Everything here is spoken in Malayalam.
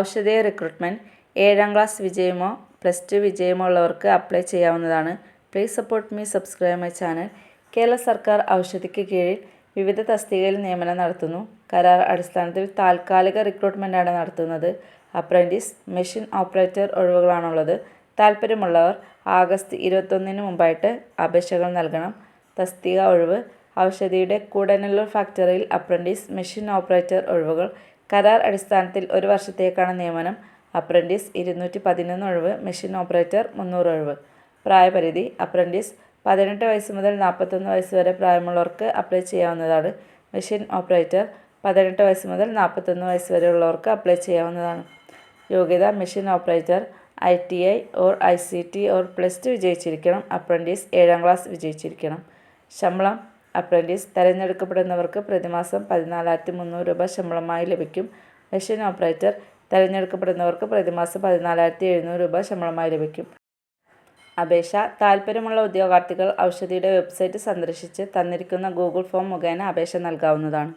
ഔഷധീയ റിക്രൂട്ട്മെന്റ് ഏഴാം ക്ലാസ് വിജയമോ പ്ലസ് ടു വിജയമോ ഉള്ളവർക്ക് അപ്ലൈ ചെയ്യാവുന്നതാണ്. Please support me subscribe my channel. Kerala സർക്കാർ ഔഷധിക്ക് കീഴിൽ വിവിധ തസ്തികയിൽ നിയമനം നടത്തുന്നു. കരാർ അടിസ്ഥാനത്തിൽ താൽക്കാലിക റിക്രൂട്ട്മെന്റാണ് നടത്തുന്നത്. അപ്രന്റീസ് മെഷീൻ ഓപ്പറേറ്റർ ഒഴിവുകളാണുള്ളത്. താൽപ്പര്യമുള്ളവർ ആഗസ്റ്റ് ഇരുപത്തൊന്നിന് മുമ്പായിട്ട് അപേക്ഷകൾ നൽകണം. തസ്തിക ഒഴിവ്. ഔഷധിയുടെ കൂടനല്ലൂർ ഫാക്ടറിയിൽ അപ്രന്റീസ് മെഷീൻ ഓപ്പറേറ്റർ ഒഴിവുകൾ കരാർ അടിസ്ഥാനത്തിൽ ഒരു വർഷത്തേക്കാണ് നിയമനം. അപ്രന്റീസ് ഇരുന്നൂറ്റി പതിനൊന്ന് ഒഴിവ് മെഷീൻ ഓപ്പറേറ്റർ മുന്നൂറ് ഒഴിവ്. പ്രായപരിധി അപ്രന്റീസ് പതിനെട്ട് വയസ്സ് മുതൽ നാൽപ്പത്തൊന്ന് വയസ്സ് വരെ പ്രായമുള്ളവർക്ക് അപ്ലൈ ചെയ്യാവുന്നതാണ്. മെഷീൻ ഓപ്പറേറ്റർ പതിനെട്ട് വയസ്സ് മുതൽ നാൽപ്പത്തൊന്ന് വയസ്സ് വരെയുള്ളവർക്ക് അപ്ലൈ ചെയ്യാവുന്നതാണ്. യോഗ്യത machine operator I T I or I C T or plus two വിജയിച്ചിരിക്കണം. Apprentice ഏഴാം ക്ലാസ് വിജയിച്ചിരിക്കണം. ശമ്പളം അപ്രന്റീസ് തിരഞ്ഞെടുക്കപ്പെടുന്നവർക്ക് പ്രതിമാസം പതിനാലായിരത്തി മുന്നൂറ് രൂപ ശമ്പളമായി ലഭിക്കും. മെഷീൻ ഓപ്പറേറ്റർ തിരഞ്ഞെടുക്കപ്പെടുന്നവർക്ക് പ്രതിമാസം പതിനാലായിരത്തി എഴുന്നൂറ് രൂപ ശമ്പളമായി ലഭിക്കും. അപേക്ഷ താൽപ്പര്യമുള്ള ഉദ്യോഗാർത്ഥികൾ ഔഷധിയുടെ വെബ്സൈറ്റ് സന്ദർശിച്ച് തന്നിരിക്കുന്ന ഗൂഗിൾ ഫോം മുഖേന അപേക്ഷ നൽകാവുന്നതാണ്.